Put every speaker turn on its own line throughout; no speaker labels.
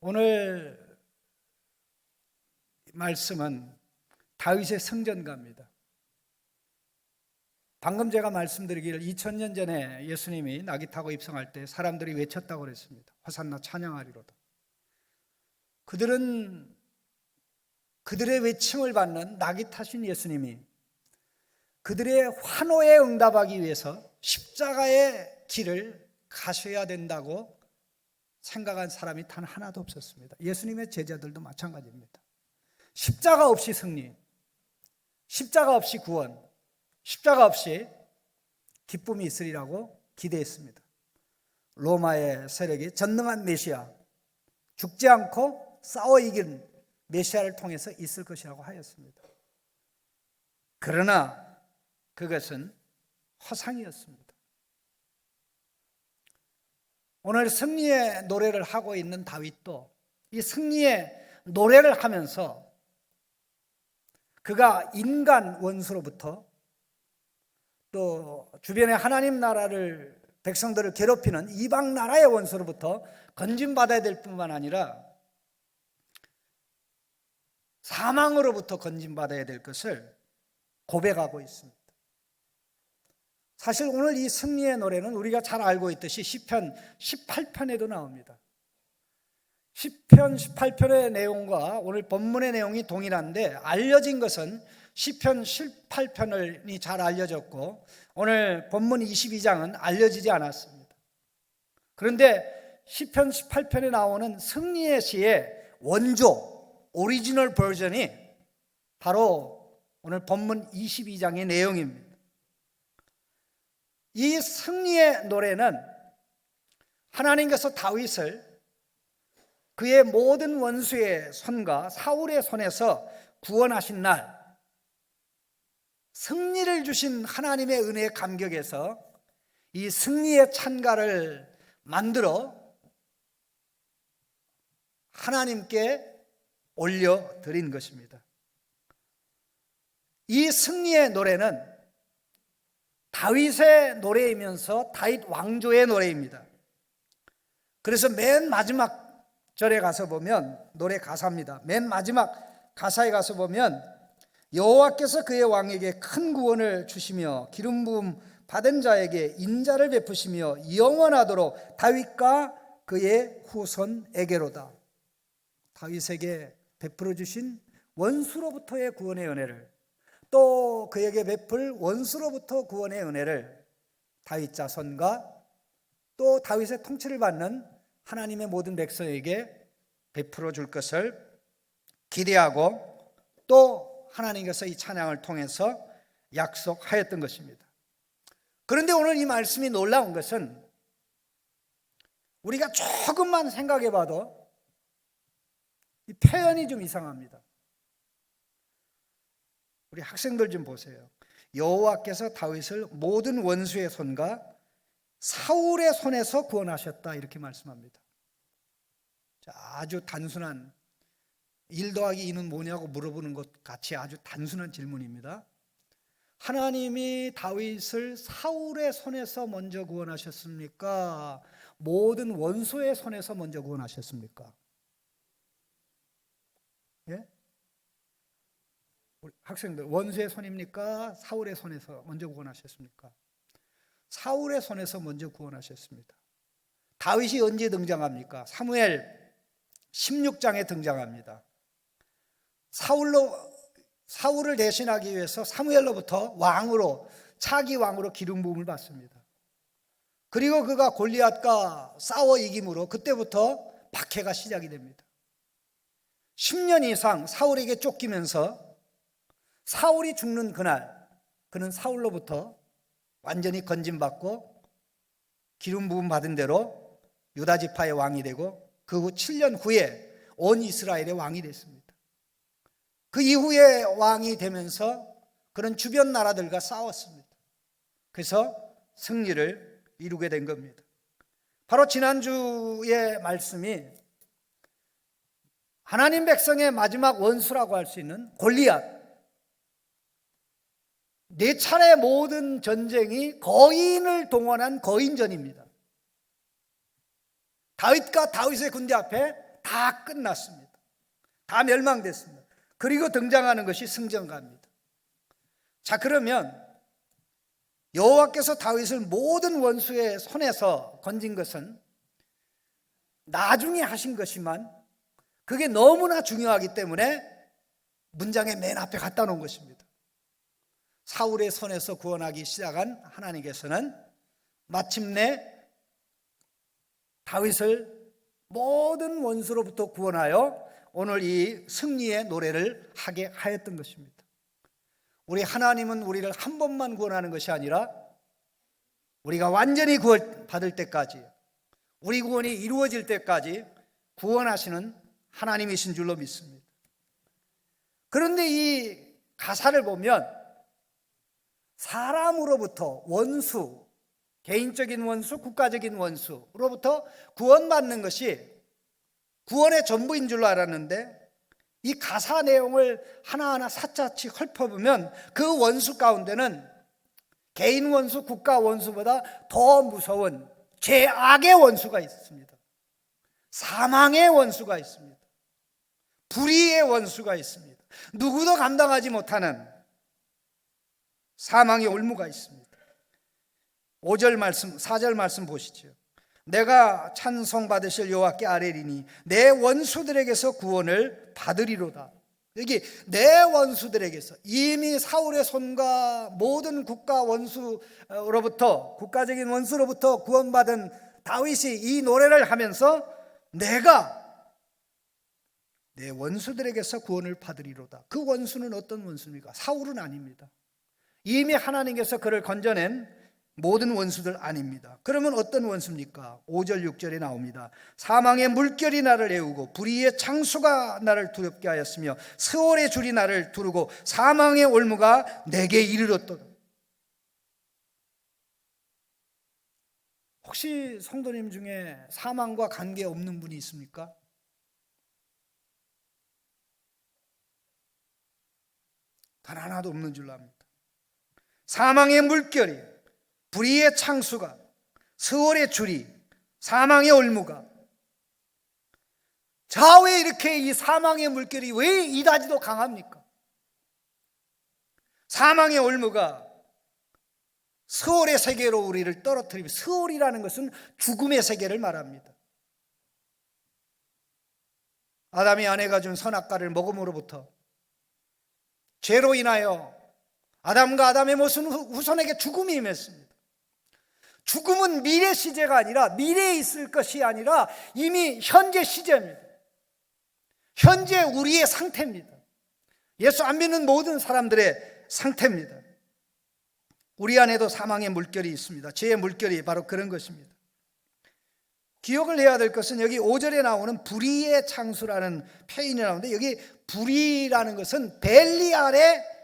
오늘 말씀은 다윗의 성전가입니다. 방금 제가 말씀드리기를 2000년 전에 예수님이 나귀 타고 입성할 때 사람들이 외쳤다고 그랬습니다. 화산나 찬양하리로다. 그들은 그들의 외침을 받는 나귀 타신 예수님이 그들의 환호에 응답하기 위해서 십자가의 길을 가셔야 된다고 생각한 사람이 단 하나도 없었습니다. 예수님의 제자들도 마찬가지입니다. 십자가 없이 승리, 십자가 없이 구원, 십자가 없이 기쁨이 있으리라고 기대했습니다. 로마의 세력이 전능한 메시아, 죽지 않고 싸워 이긴 메시아를 통해서 있을 것이라고 하였습니다. 그러나 그것은 허상이었습니다. 오늘 승리의 노래를 하고 있는 다윗도 이 승리의 노래를 하면서 그가 인간 원수로부터 또 주변의 하나님 나라를 백성들을 괴롭히는 이방 나라의 원수로부터 건진받아야 될 뿐만 아니라 사망으로부터 건진받아야 될 것을 고백하고 있습니다. 사실 오늘 이 승리의 노래는 우리가 잘 알고 있듯이 시편 18편에도 나옵니다. 시편 18편의 내용과 오늘 본문의 내용이 동일한데 알려진 것은 시편 18편이 잘 알려졌고 오늘 본문 22장은 알려지지 않았습니다. 그런데 시편 18편에 나오는 승리의 시의 원조 오리지널 버전이 바로 오늘 본문 22장의 내용입니다. 이 승리의 노래는 하나님께서 다윗을 그의 모든 원수의 손과 사울의 손에서 구원하신 날 승리를 주신 하나님의 은혜의 감격에서 이 승리의 찬가를 만들어 하나님께 올려 드린 것입니다. 이 승리의 노래는 다윗의 노래이면서 다윗 왕조의 노래입니다. 그래서 맨 마지막 절에 가서 보면 노래 가사입니다. 맨 마지막 가사에 가서 보면 여호와께서 그의 왕에게 큰 구원을 주시며 기름 부음 받은 자에게 인자를 베푸시며 영원하도록 다윗과 그의 후손에게로다. 다윗에게 베풀어 주신 원수로부터의 구원의 은혜를 또 그에게 베풀 원수로부터 구원의 은혜를 다윗 자손과 또 다윗의 통치를 받는 하나님의 모든 백성에게 베풀어 줄 것을 기대하고 또 하나님께서 이 찬양을 통해서 약속하였던 것입니다. 그런데 오늘 이 말씀이 놀라운 것은 우리가 조금만 생각해 봐도 이 표현이 좀 이상합니다. 우리 학생들 좀 보세요. 여호와께서 다윗을 모든 원수의 손과 사울의 손에서 구원하셨다 이렇게 말씀합니다. 자, 아주 단순한 1 더하기 2는 뭐냐고 물어보는 것 같이 아주 단순한 질문입니다. 하나님이 다윗을 사울의 손에서 먼저 구원하셨습니까? 모든 원수의 손에서 먼저 구원하셨습니까? 예? 학생들 원수의 손입니까? 사울의 손에서 먼저 구원하셨습니까? 사울의 손에서 먼저 구원하셨습니다. 다윗이 언제 등장합니까? 사무엘 16장에 등장합니다. 사울로 사울을 대신하기 위해서 사무엘로부터 왕으로 차기 왕으로 기름 부음을 받습니다. 그리고 그가 골리앗과 싸워 이김으로 그때부터 박해가 시작이 됩니다. 10년 이상 사울에게 쫓기면서 사울이 죽는 그날 그는 사울로부터 완전히 건진받고 기름 부음 받은 대로 유다 지파의 왕이 되고 그 후 7년 후에 온 이스라엘의 왕이 됐습니다. 그 이후에 왕이 되면서 그런 주변 나라들과 싸웠습니다. 그래서 승리를 이루게 된 겁니다. 바로 지난주의 말씀이 하나님 백성의 마지막 원수라고 할 수 있는 골리앗 네 차례 모든 전쟁이 거인을 동원한 거인전입니다. 다윗과 다윗의 군대 앞에 다 끝났습니다. 다 멸망됐습니다. 그리고 등장하는 것이 승전가입니다. 자, 그러면 여호와께서 다윗을 모든 원수의 손에서 건진 것은 나중에 하신 것이만 그게 너무나 중요하기 때문에 문장의 맨 앞에 갖다 놓은 것입니다. 사울의 손에서 구원하기 시작한 하나님께서는 마침내 다윗을 모든 원수로부터 구원하여 오늘 이 승리의 노래를 하게 하였던 것입니다. 우리 하나님은 우리를 한 번만 구원하는 것이 아니라 우리가 완전히 구원 받을 때까지 우리 구원이 이루어질 때까지 구원하시는 하나님이신 줄로 믿습니다. 그런데 이 가사를 보면 사람으로부터 원수, 개인적인 원수, 국가적인 원수로부터 구원받는 것이 구원의 전부인 줄로 알았는데 이 가사 내용을 하나하나 사차치 헐퍼보면 그 원수 가운데는 개인 원수, 국가 원수보다 더 무서운 죄악의 원수가 있습니다. 사망의 원수가 있습니다. 불의의 원수가 있습니다. 누구도 감당하지 못하는 사망의 올무가 있습니다. 5절 말씀, 4절 말씀 보시죠. 내가 찬송 받으실 여호와께 아뢰리니 내 원수들에게서 구원을 받으리로다. 여기 내 원수들에게서 이미 사울의 손과 모든 국가 원수로부터 국가적인 원수로부터 구원받은 다윗이 이 노래를 하면서 내가 내 원수들에게서 구원을 받으리로다. 그 원수는 어떤 원수입니까? 사울은 아닙니다. 이미 하나님께서 그를 건져낸 모든 원수들 아닙니다. 그러면 어떤 원수입니까? 5절 6절에 나옵니다. 사망의 물결이 나를 애우고 불의의 창수가 나를 두렵게 하였으며 세월의 줄이 나를 두르고 사망의 올무가 내게 이르렀도다. 혹시 성도님 중에 사망과 관계 없는 분이 있습니까? 단 하나도 없는 줄로 압니다. 사망의 물결이 불의의 창수가 세월의 줄이 사망의 올무가 자 왜 이렇게 이 사망의 물결이 왜 이다지도 강합니까? 사망의 올무가 세월의 세계로 우리를 떨어뜨리며 세월이라는 것은 죽음의 세계를 말합니다. 아담이 아내가 준 선악과를 먹음으로부터 죄로 인하여 아담과 아담의 모순 후손에게 죽음이 임했습니다. 죽음은 미래 시제가 아니라 미래에 있을 것이 아니라 이미 현재 시제입니다. 현재 우리의 상태입니다. 예수 안 믿는 모든 사람들의 상태입니다. 우리 안에도 사망의 물결이 있습니다. 죄의 물결이 바로 그런 것입니다. 기억을 해야 될 것은 여기 5절에 나오는 불의의 창수라는 표현이 나오는데 여기 불의라는 것은 벨리알의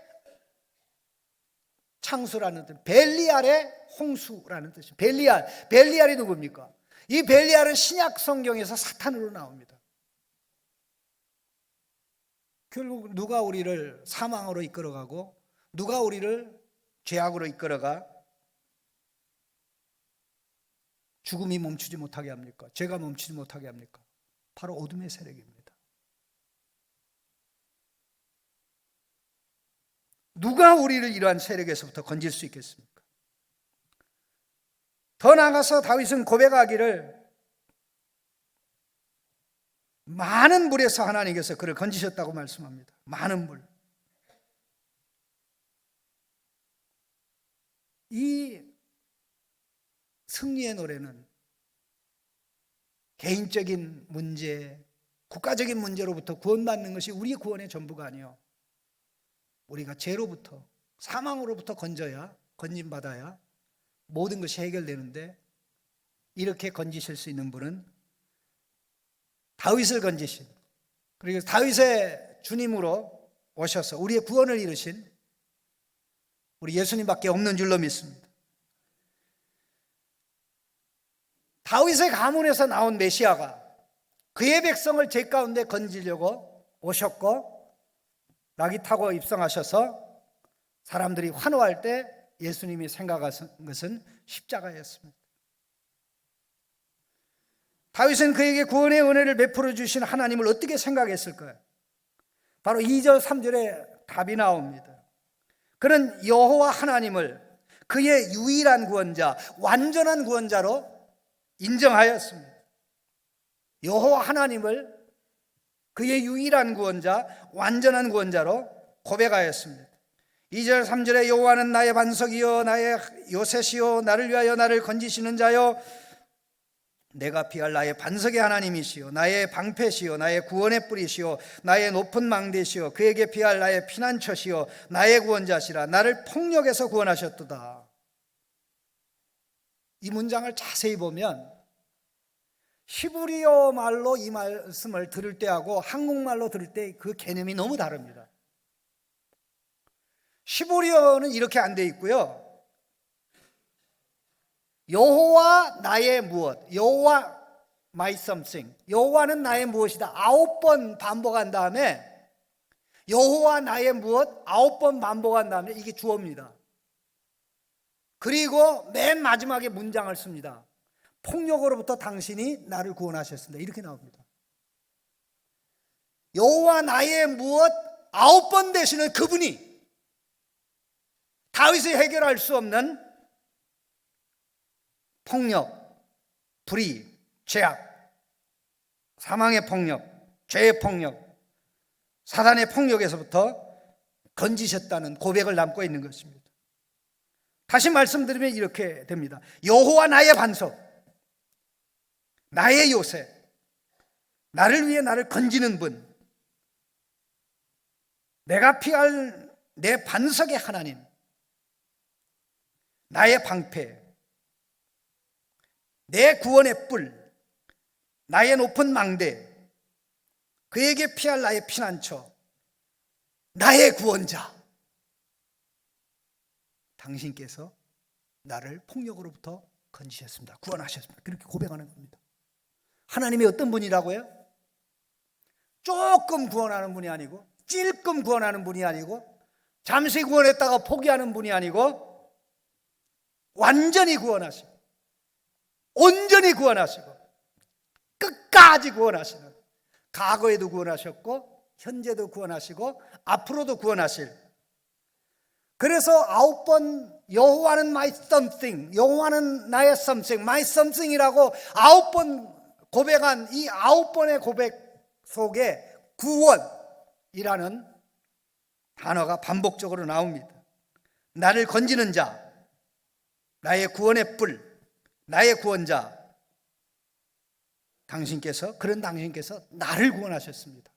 창수라는 뜻, 벨리알의 홍수라는 뜻이죠. 벨리알, 벨리알이 누굽니까? 이 벨리알은 신약 성경에서 사탄으로 나옵니다. 결국 누가 우리를 사망으로 이끌어가고 누가 우리를 죄악으로 이끌어가 죽음이 멈추지 못하게 합니까? 죄가 멈추지 못하게 합니까? 바로 어둠의 세력입니다. 누가 우리를 이러한 세력에서부터 건질 수 있겠습니까? 더 나아가서 다윗은 고백하기를 많은 물에서 하나님께서 그를 건지셨다고 말씀합니다. 많은 물. 이 승리의 노래는 개인적인 문제, 국가적인 문제로부터 구원받는 것이 우리의 구원의 전부가 아니요. 우리가 죄로부터 사망으로부터 건져야 건진 받아야 모든 것이 해결되는데 이렇게 건지실 수 있는 분은 다윗을 건지신 그리고 다윗의 주님으로 오셔서 우리의 구원을 이루신 우리 예수님밖에 없는 줄로 믿습니다. 다윗의 가문에서 나온 메시아가 그의 백성을 죄 가운데 건지려고 오셨고 낙이 타고 입성하셔서 사람들이 환호할 때 예수님이 생각하신 것은 십자가였습니다. 다윗은 그에게 구원의 은혜를 베풀어 주신 하나님을 어떻게 생각했을까요? 바로 2절 3절에 답이 나옵니다. 그는 여호와 하나님을 그의 유일한 구원자, 완전한 구원자로 인정하였습니다. 여호와 하나님을 그의 유일한 구원자, 완전한 구원자로 고백하였습니다. 2절 3절에 여호와는 나의 반석이요 나의 요새시요 나를 위하여 나를 건지시는 자요 내가 피할 나의 반석의 하나님이시요 나의 방패시요 나의 구원의 뿌리시요 나의 높은 망대시요 그에게 피할 나의 피난처시요 나의 구원자시라 나를 폭력에서 구원하셨도다. 이 문장을 자세히 보면 히브리어 말로 이 말씀을 들을 때하고 한국말로 들을 때 그 개념이 너무 다릅니다. 히브리어는 이렇게 안 돼 있고요. 여호와 나의 무엇, 여호와 my something, 여호와는 나의 무엇이다. 아홉 번 반복한 다음에 여호와 나의 무엇 아홉 번 반복한 다음에 이게 주어입니다. 그리고 맨 마지막에 문장을 씁니다. 폭력으로부터 당신이 나를 구원하셨습니다. 이렇게 나옵니다. 여호와 나의 무엇 아홉 번 되시는 그분이 다윗이 해결할 수 없는 폭력, 불의, 죄악, 사망의 폭력, 죄의 폭력, 사단의 폭력에서부터 건지셨다는 고백을 남고 있는 것입니다. 다시 말씀드리면 이렇게 됩니다. 여호와 나의 반석, 나의 요새, 나를 위해 나를 건지는 분, 내가 피할 내 반석의 하나님, 나의 방패, 내 구원의 뿔, 나의 높은 망대, 그에게 피할 나의 피난처, 나의 구원자. 당신께서 나를 폭력으로부터 건지셨습니다. 구원하셨습니다. 그렇게 고백하는 겁니다. 하나님이 어떤 분이라고요? 조금 구원하는 분이 아니고, 찔끔 구원하는 분이 아니고, 잠시 구원했다가 포기하는 분이 아니고, 완전히 구원하시고, 온전히 구원하시고, 끝까지 구원하시는, 과거에도 구원하셨고, 현재도 구원하시고, 앞으로도 구원하실. 그래서 아홉 번 여호와는 my something, 여호와는 나의 something, my something이라고 아홉 번 고백한 이 아홉 번의 고백 속에 구원이라는 단어가 반복적으로 나옵니다. 나를 건지는 자, 나의 구원의 뿔, 나의 구원자, 당신께서, 그런 당신께서 나를 구원하셨습니다.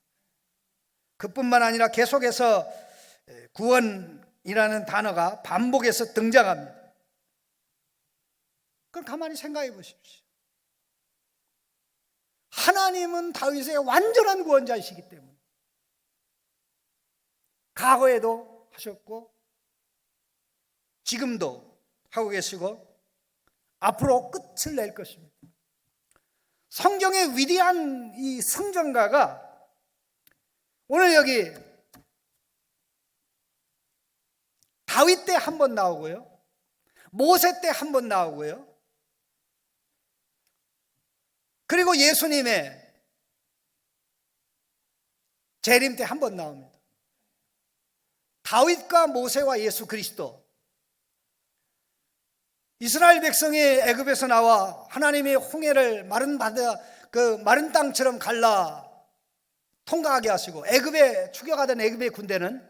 그뿐만 아니라 계속해서 구원이라는 단어가 반복해서 등장합니다. 그럼 가만히 생각해 보십시오. 하나님은 다윗의 완전한 구원자이시기 때문에 과거에도 하셨고 지금도 하고 계시고 앞으로 끝을 낼 것입니다. 성경의 위대한 이 성전가가 오늘 여기 다윗 때 한 번 나오고요. 모세 때 한 번 나오고요. 그리고 예수님의 재림 때 한 번 나옵니다. 다윗과 모세와 예수 그리스도 이스라엘 백성이 애굽에서 나와 하나님의 홍해를 마른 바다 그 마른 땅처럼 갈라 통과하게 하시고 애굽에 추격하던 애굽의 군대는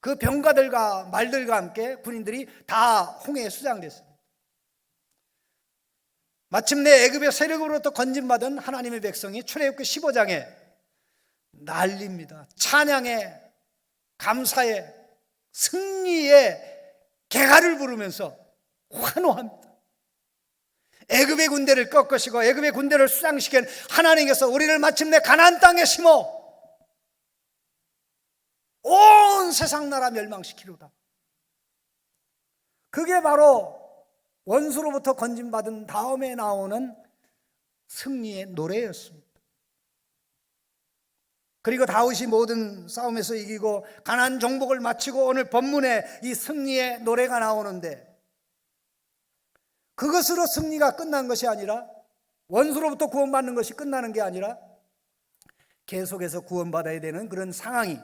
그 병가들과 말들과 함께 군인들이 다 홍해에 수장됐습니다. 마침내 애굽의 세력으로부터 건진받은 하나님의 백성이 출애굽기 15장에 난립니다. 찬양의 감사의 승리의 개가를 부르면서 환호합니다. 애굽의 군대를 꺾으시고 애굽의 군대를 수장시킨 하나님께서 우리를 마침내 가나안 땅에 심어 온 세상 나라 멸망시키로다. 그게 바로 원수로부터 건진받은 다음에 나오는 승리의 노래였습니다. 그리고 다윗이 모든 싸움에서 이기고 가난 정복을 마치고 오늘 본문에 이 승리의 노래가 나오는데 그것으로 승리가 끝난 것이 아니라 원수로부터 구원받는 것이 끝나는 게 아니라 계속해서 구원받아야 되는 그런 상황이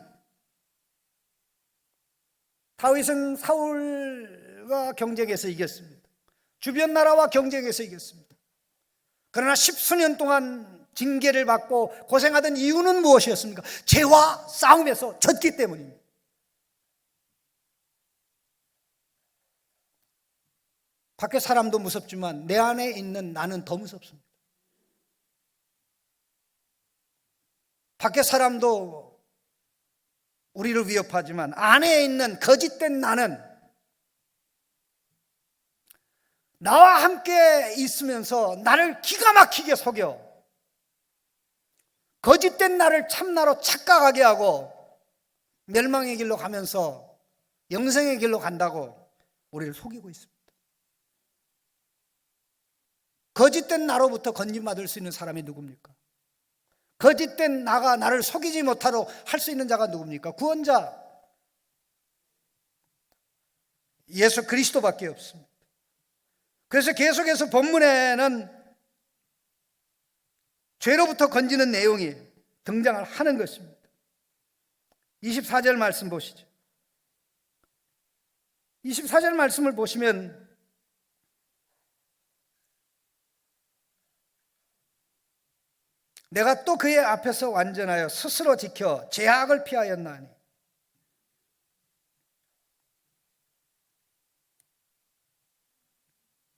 다윗은 사울과 경쟁해서 이겼습니다. 주변 나라와 경쟁해서 이겼습니다. 그러나 십수년 동안 징계를 받고 고생하던 이유는 무엇이었습니까? 죄와 싸움에서 졌기 때문입니다. 밖에 사람도 무섭지만 내 안에 있는 나는 더 무섭습니다. 밖에 사람도 우리를 위협하지만 안에 있는 거짓된 나는 나와 함께 있으면서 나를 기가 막히게 속여 거짓된 나를 참나로 착각하게 하고 멸망의 길로 가면서 영생의 길로 간다고 우리를 속이고 있습니다. 거짓된 나로부터 건진받을 수 있는 사람이 누굽니까? 거짓된 나가 나를 속이지 못하도록 할 수 있는 자가 누굽니까? 구원자 예수 그리스도밖에 없습니다. 그래서 계속해서 본문에는 죄로부터 건지는 내용이 등장을 하는 것입니다. 24절 말씀 보시죠. 24절 말씀을 보시면 내가 또 그의 앞에서 완전하여 스스로 지켜 제약을 피하였나니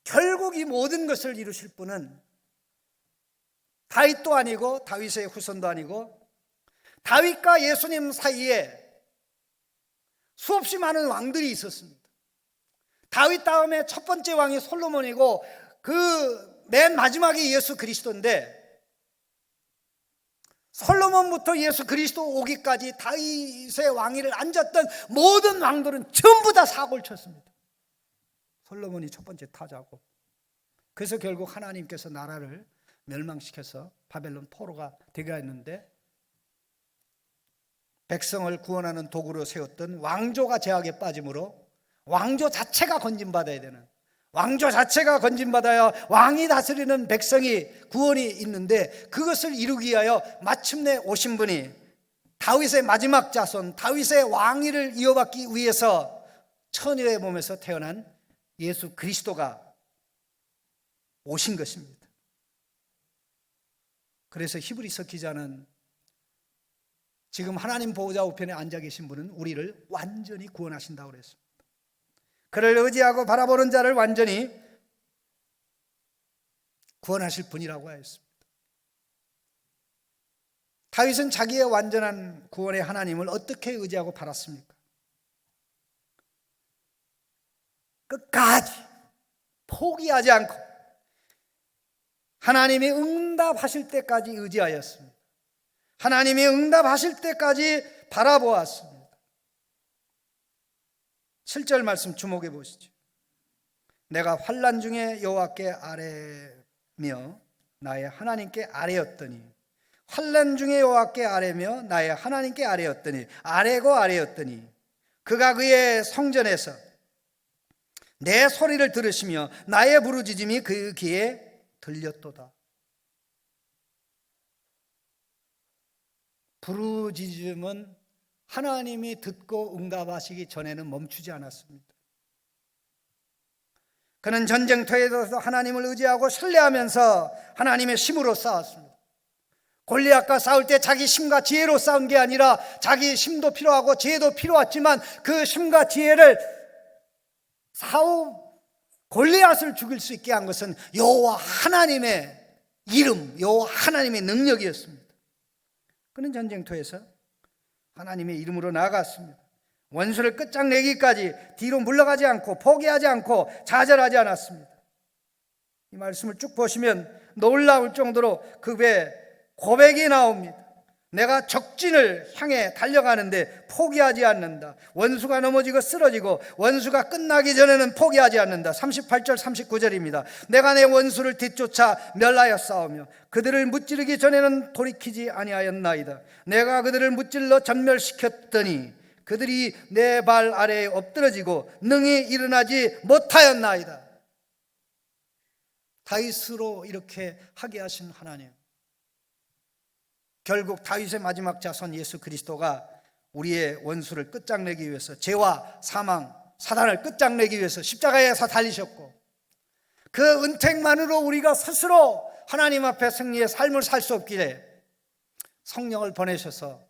결국 이 모든 것을 이루실 분은 다윗도 아니고 다윗의 후손도 아니고 다윗과 예수님 사이에 수없이 많은 왕들이 있었습니다. 다윗 다음에 첫 번째 왕이 솔로몬이고 그 맨 마지막이 예수 그리스도인데 솔로몬부터 예수 그리스도 오기까지 다윗의 왕위를 앉았던 모든 왕들은 전부 다 사고를 쳤습니다. 솔로몬이 첫 번째 타자고. 그래서 결국 하나님께서 나라를 멸망시켜서 바벨론 포로가 되게 했는데 백성을 구원하는 도구로 세웠던 왕조가 제약에 빠짐으로 왕조 자체가 건진받아야 되는 왕조 자체가 건진받아야 왕이 다스리는 백성이 구원이 있는데 그것을 이루기 위하여 마침내 오신 분이 다윗의 마지막 자손 다윗의 왕위를 이어받기 위해서 처녀의 몸에서 태어난 예수 그리스도가 오신 것입니다. 그래서 히브리서 기자는 지금 하나님 보호자 우편에 앉아 계신 분은 우리를 완전히 구원하신다고 그랬습니다. 그를 의지하고 바라보는 자를 완전히 구원하실 분이라고 하였습니다. 다윗은 자기의 완전한 구원의 하나님을 어떻게 의지하고 바랐습니까? 끝까지 포기하지 않고 하나님이 응답하실 때까지 의지하였습니다. 하나님이 응답하실 때까지 바라보았습니다. 7절 말씀 주목해 보시죠. 내가 환란 중에 여호와께 아래며 나의 하나님께 아래였더니 환란 중에 여호와께 아래며 나의 하나님께 아래였더니 아래고 아래였더니 그가 그의 성전에서 내 소리를 들으시며 나의 부르짖음이 그 귀에 들렸도다. 부르짖음은 하나님이 듣고 응답하시기 전에는 멈추지 않았습니다. 그는 전쟁터에서 하나님을 의지하고 신뢰하면서 하나님의 힘으로 싸웠습니다. 골리앗과 싸울 때 자기 힘과 지혜로 싸운 게 아니라 자기 힘도 필요하고 지혜도 필요했지만 그 힘과 지혜를 사우 골리앗을 죽일 수 있게 한 것은 여호와 하나님의 이름, 여호와 하나님의 능력이었습니다. 그는 전쟁터에서 하나님의 이름으로 나아갔습니다. 원수를 끝장내기까지 뒤로 물러가지 않고 포기하지 않고 좌절하지 않았습니다. 이 말씀을 쭉 보시면 놀라울 정도로 그의 고백이 나옵니다. 내가 적진을 향해 달려가는데 포기하지 않는다. 원수가 넘어지고 쓰러지고 원수가 끝나기 전에는 포기하지 않는다. 38절 39절입니다. 내가 내 원수를 뒤쫓아 멸하여 싸우며 그들을 무찌르기 전에는 돌이키지 아니하였나이다. 내가 그들을 무찔러 전멸시켰더니 그들이 내 발 아래에 엎드러지고 능히 일어나지 못하였나이다. 다윗으로 이렇게 하게 하신 하나님. 결국 다윗의 마지막 자손 예수 그리스도가 우리의 원수를 끝장내기 위해서 죄와 사망, 사단을 끝장내기 위해서 십자가에서 달리셨고 그 은택만으로 우리가 스스로 하나님 앞에 승리의 삶을 살 수 없기에 성령을 보내셔서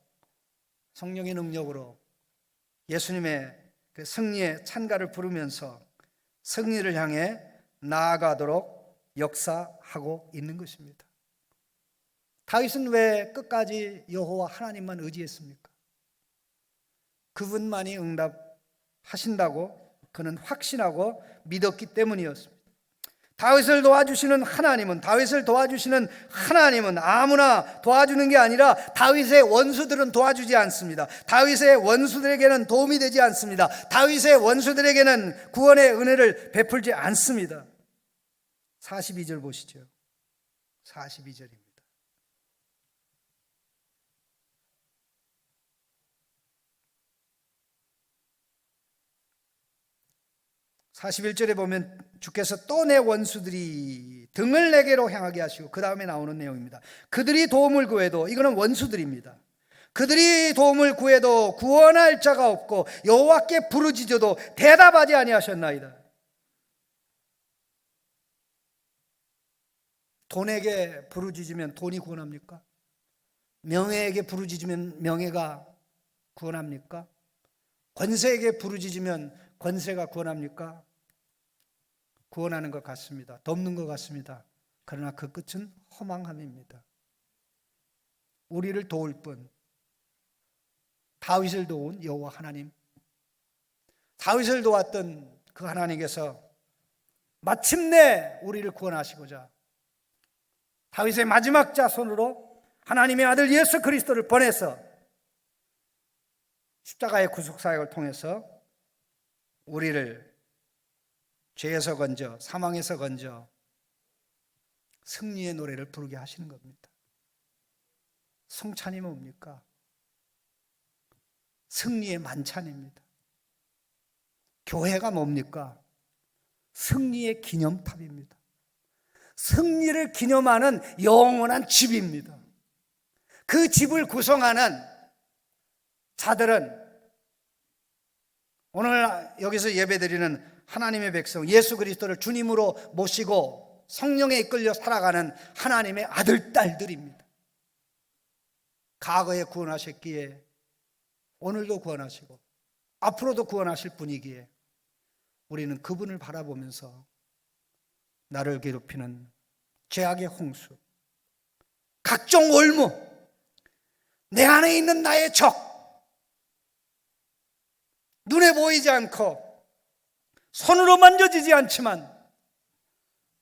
성령의 능력으로 예수님의 그 승리의 찬가를 부르면서 승리를 향해 나아가도록 역사하고 있는 것입니다. 다윗은 왜 끝까지 여호와 하나님만 의지했습니까? 그분만이 응답하신다고 그는 확신하고 믿었기 때문이었습니다. 다윗을 도와주시는 하나님은 다윗을 도와주시는 하나님은 아무나 도와주는 게 아니라 다윗의 원수들은 도와주지 않습니다. 다윗의 원수들에게는 도움이 되지 않습니다. 다윗의 원수들에게는 구원의 은혜를 베풀지 않습니다. 42절 보시죠. 42절입니다. 41절에 보면 주께서 또 내 원수들이 등을 내게로 향하게 하시고 그 다음에 나오는 내용입니다. 그들이 도움을 구해도 이거는 원수들입니다. 그들이 도움을 구해도 구원할 자가 없고 여호와께 부르짖어도 대답하지 아니하셨나이다. 돈에게 부르짖으면 돈이 구원합니까? 명예에게 부르짖으면 명예가 구원합니까? 권세에게 부르짖으면 권세가 구원합니까? 구원하는 것 같습니다. 덮는 것 같습니다. 그러나 그 끝은 허망함입니다. 우리를 도울 뿐 다윗을 도운 여호와 하나님 다윗을 도왔던 그 하나님께서 마침내 우리를 구원하시고자 다윗의 마지막 자손으로 하나님의 아들 예수 그리스도를 보내서 십자가의 구속 사역을 통해서 우리를 죄에서 건져 사망에서 건져 승리의 노래를 부르게 하시는 겁니다. 성찬이 뭡니까? 승리의 만찬입니다. 교회가 뭡니까? 승리의 기념탑입니다. 승리를 기념하는 영원한 집입니다. 그 집을 구성하는 자들은 오늘 여기서 예배드리는 하나님의 백성 예수 그리스도를 주님으로 모시고 성령에 이끌려 살아가는 하나님의 아들 딸들입니다. 과거에 구원하셨기에 오늘도 구원하시고 앞으로도 구원하실 분이기에 우리는 그분을 바라보면서 나를 괴롭히는 죄악의 홍수, 각종 올무, 내 안에 있는 나의 적, 눈에 보이지 않고 손으로 만져지지 않지만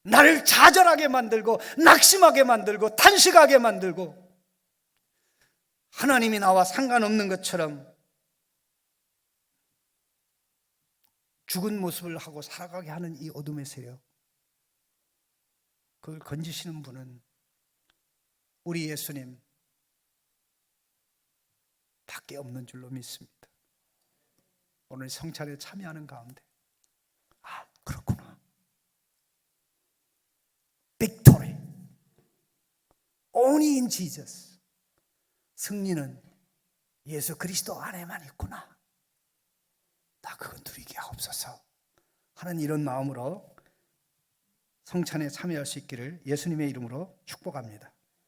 나를 좌절하게 만들고 낙심하게 만들고 탄식하게 만들고 하나님이 나와 상관없는 것처럼 죽은 모습을 하고 살아가게 하는 이 어둠의 세력 그걸 건지시는 분은 우리 예수님 밖에 없는 줄로 믿습니다. 오늘 성찬에 참여하는 가운데 아 그렇구나. Victory. Only in Jesus. 승리는 예수 그리스도 안에만 있구나. 나 그건 누리게 하옵소서. 하는 이런 마음으로 성찬에 참여할 수 있기를 예수님의 이름으로 축복합니다.